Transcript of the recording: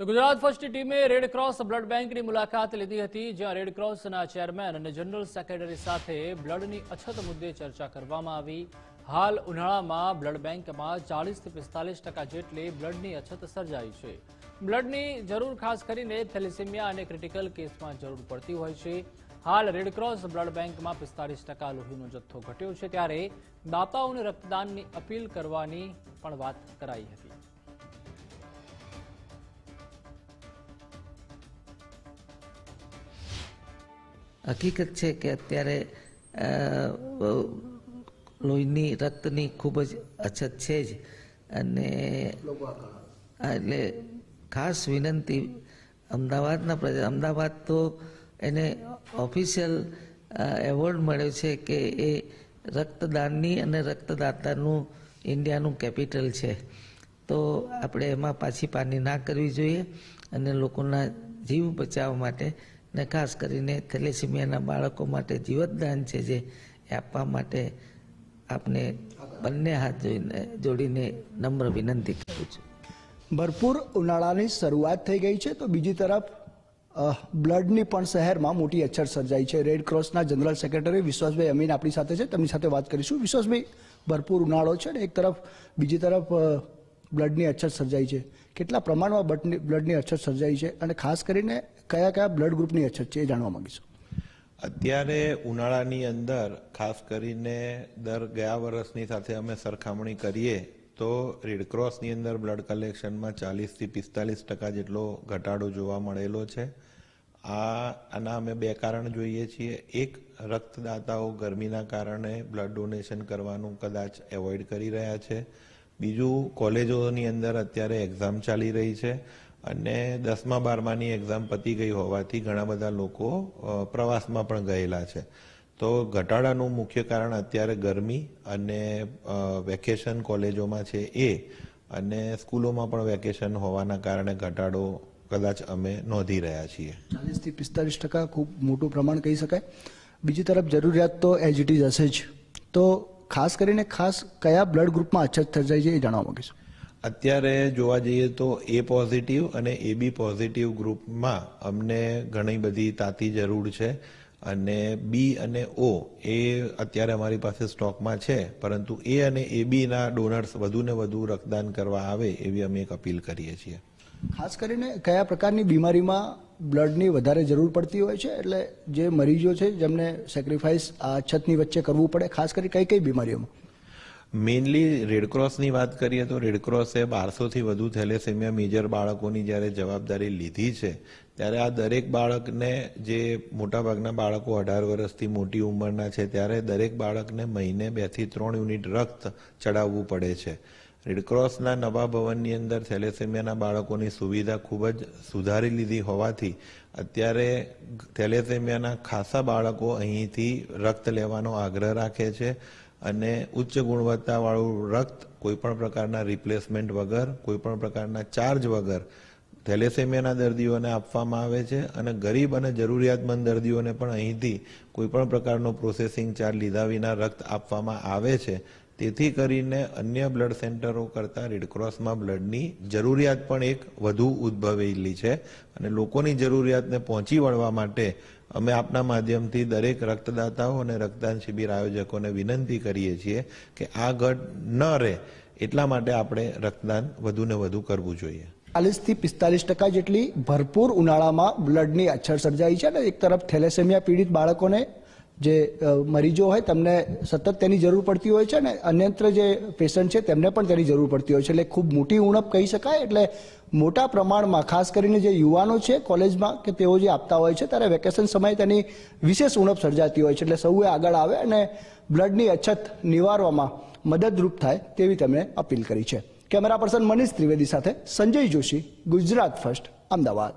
તો ગુજરાત ફર્સ્ટ ટીમે red cross blood બેંકની મુલાકાત લીધી હતી, જ્યાં રેડ ક્રોસના ચેરમેન અને જનરલ સેક્રેટરી સાથે બ્લડની અછત મુદ્દે ચર્ચા કરવામાં આવી. હાલ ઉનાળામાં બ્લડ બેંકમાં ચાલીસથી પિસ્તાલીસ ટકા જેટલી બ્લડની અછત સર્જાઈ છે. બ્લડની જરૂર ખાસ કરીને થેલેસેમિયા અને ક્રિટિકલ કેસમાં જરૂર પડતી હોય છે. હાલ રેડક્રોસ બ્લડ બેંકમાં પિસ્તાલીસ ટકા લોહીનો જથ્થો ઘટ્યો છે, ત્યારે દાતાઓને રક્તદાનની અપીલ કરવાની પણ વાત કરાઈ હતી. હકીકત છે કે અત્યારે લોહીની, રક્તની ખૂબ જ અછત છે જ. અને એટલે ખાસ વિનંતી, અમદાવાદના પ્રજા, અમદાવાદ તો એને ઓફિશિયલ એવોર્ડ મળ્યો છે કે એ રક્તદાનની અને રક્તદાતાનું ઇન્ડિયાનું કેપિટલ છે. તો આપણે એમાં પાછી પાની ના કરવી જોઈએ અને લોકોના જીવ બચાવવા માટે ને ખાસ કરીને થેલેસીમિયાના બાળકો માટે જીવતદાન છે જે એ આપવા માટે આપને બંને હાથ જોઈને, જોડીને નમ્ર વિનંતી કરું છું. ભરપૂર ઉનાળાની શરૂઆત થઈ ગઈ છે તો બીજી તરફ બ્લડની પણ શહેરમાં મોટી અછત સર્જાઈ છે. રેડ ક્રોસના જનરલ સેક્રેટરી વિશ્વાસભાઈ અમીન આપણી સાથે છે. તેમની સાથે વાત કરીશું. વિશ્વાસભાઈ, ભરપૂર ઉનાળો છે ને એક તરફ, બીજી તરફ બ્લડની અછત સર્જાઈ છે. કેટલા પ્રમાણમાં બ્લડની બ્લડની અછત સર્જાઈ છે? અને ખાસ કરીને કયા કયા બ્લડ ગ્રુપની અછત છે એ જાણવા માંગીશું. અત્યારે ઉનાળાની અંદર, ખાસ કરીને દર ગયા વર્ષની સાથે અમે સરખામણી કરીએ, તો રેડક્રોસની અંદર બ્લડ કલેક્શનમાં ચાલીસથી પિસ્તાલીસ ટકા જેટલો ઘટાડો જોવા મળેલો છે. આ, આના અમે બે કારણ જોઈએ છીએ. એક, રક્તદાતાઓ ગરમીના કારણે બ્લડ ડોનેશન કરવાનું કદાચ એવોઇડ કરી રહ્યા છે. બીજું, કોલેજોની અંદર અત્યારે એક્ઝામ ચાલી રહી છે. અને દસમા, બારમાની એક્ઝામ પતી ગઈ હોવાથી ઘણા બધા લોકો પ્રવાસમાં પણ ગયેલા છે. તો ઘટાડાનું મુખ્ય કારણ અત્યારે ગરમી અને વેકેશન કોલેજોમાં છે એ અને સ્કૂલોમાં પણ વેકેશન હોવાના કારણે ઘટાડો કદાચ અમે નોંધી રહ્યા છીએ. ચાલીસથી પિસ્તાલીસ ટકા ખૂબ મોટું પ્રમાણ કહી શકાય. બીજી તરફ જરૂરિયાત તો એજ ઇટ ઇઝ હશે જ. તો ખાસ કરીને ખાસ કયા બ્લડ ગ્રુપમાં અછત સર્જાઈ છે એ જાણવા માંગીશું. અત્યારે જોવા જઈએ તો એ પોઝિટિવ અને એ બી પોઝિટિવ ગ્રુપમાં અમને ઘણી બધી તાતી જરૂર છે. અને બી અને ઓ એ અત્યારે અમારી પાસે સ્ટોકમાં છે, પરંતુ એ અને એ બીના ડોનર્સ વધુ ને વધુ રક્તદાન કરવા આવે એવી અમે એક અપીલ કરીએ છીએ. ખાસ કરીને કયા પ્રકારની બીમારીમાં બ્લડની વધારે જરૂર પડતી હોય છે? એટલે જે મરીજો છે, જેમને સેક્રિફાઈસ આ છતની વચ્ચે કરવું પડે, ખાસ કરી કઈ કઈ બીમારીઓમાં? મેઇનલી રેડક્રોસની વાત કરીએ તો રેડક્રોસે બારસોથી વધુ થેલેસેમિયા મેજર બાળકોની જ્યારે જવાબદારી લીધી છે, ત્યારે આ દરેક બાળકને જે મોટાભાગના બાળકો અઢાર વર્ષથી મોટી ઉંમરના છે, ત્યારે દરેક બાળકને મહિને બેથી ત્રણ યુનિટ રક્ત ચડાવવું પડે છે. રેડક્રોસના નવા ભવનની અંદર થેલેસેમિયાના બાળકોની સુવિધા ખૂબ જ સુધારી લીધી હોવાથી અત્યારે થેલેસેમિયાના ખાસા બાળકો અહીંથી રક્ત લેવાનો આગ્રહ રાખે છે. અને ઉચ્ચ ગુણવત્તાવાળું રક્ત કોઈપણ પ્રકારના રિપ્લેસમેન્ટ વગર, કોઈપણ પ્રકારના ચાર્જ વગર થેલેસેમિયાના દર્દીઓને આપવામાં આવે છે અને ગરીબ અને જરૂરિયાતમંદ દર્દીઓને પણ અહીંથી કોઈપણ પ્રકારનો પ્રોસેસિંગ ચાર્જ લીધા વિના રક્ત આપવામાં આવે છે. તેથી કરીને અન્ય બ્લડ સેન્ટરો કરતાં રેડક્રોસમાં બ્લડની જરૂરિયાત પણ એક વધુ ઉદ્ભવેલી છે અને લોકોની જરૂરિયાતને પહોંચી વળવા માટે અમે આપના માધ્યમથી દરેક રક્તદાતાઓ અને રક્તદાન શિબિર આયોજકોને વિનંતી કરીએ છીએ કે આ ઘટ ન રહે એટલા માટે આપણે રક્તદાન વધુ ને વધુ કરવું જોઈએ. ચાલીસથી પિસ્તાલીસ ટકા જેટલી ભરપૂર ઉનાળામાં બ્લડની અછત સર્જાઈ છે અને એક તરફ થેલેસેમિયા પીડિત બાળકોને જે મરીજો હોય તેમને સતત તેની જરૂર પડતી હોય છે અને અન્યત્ર જે પેશન્ટ છે તેમને પણ તેની જરૂર પડતી હોય છે. એટલે ખૂબ મોટી ઉણપ કહી શકાય. એટલે મોટા પ્રમાણમાં, ખાસ કરીને જે યુવાનો છે કોલેજમાં કે તેઓ જે આપતા હોય છે, ત્યારે વેકેશન સમયે તેની વિશેષ ઉણપ સર્જાતી હોય છે. એટલે સૌએ આગળ આવે અને બ્લડની અછત નિવારવામાં મદદરૂપ થાય તેવી તેમણે અપીલ કરી છે. કેમેરા પર્સન મનીષ ત્રિવેદી સાથે સંજય જોશી, ગુજરાત ફર્સ્ટ, અમદાવાદ.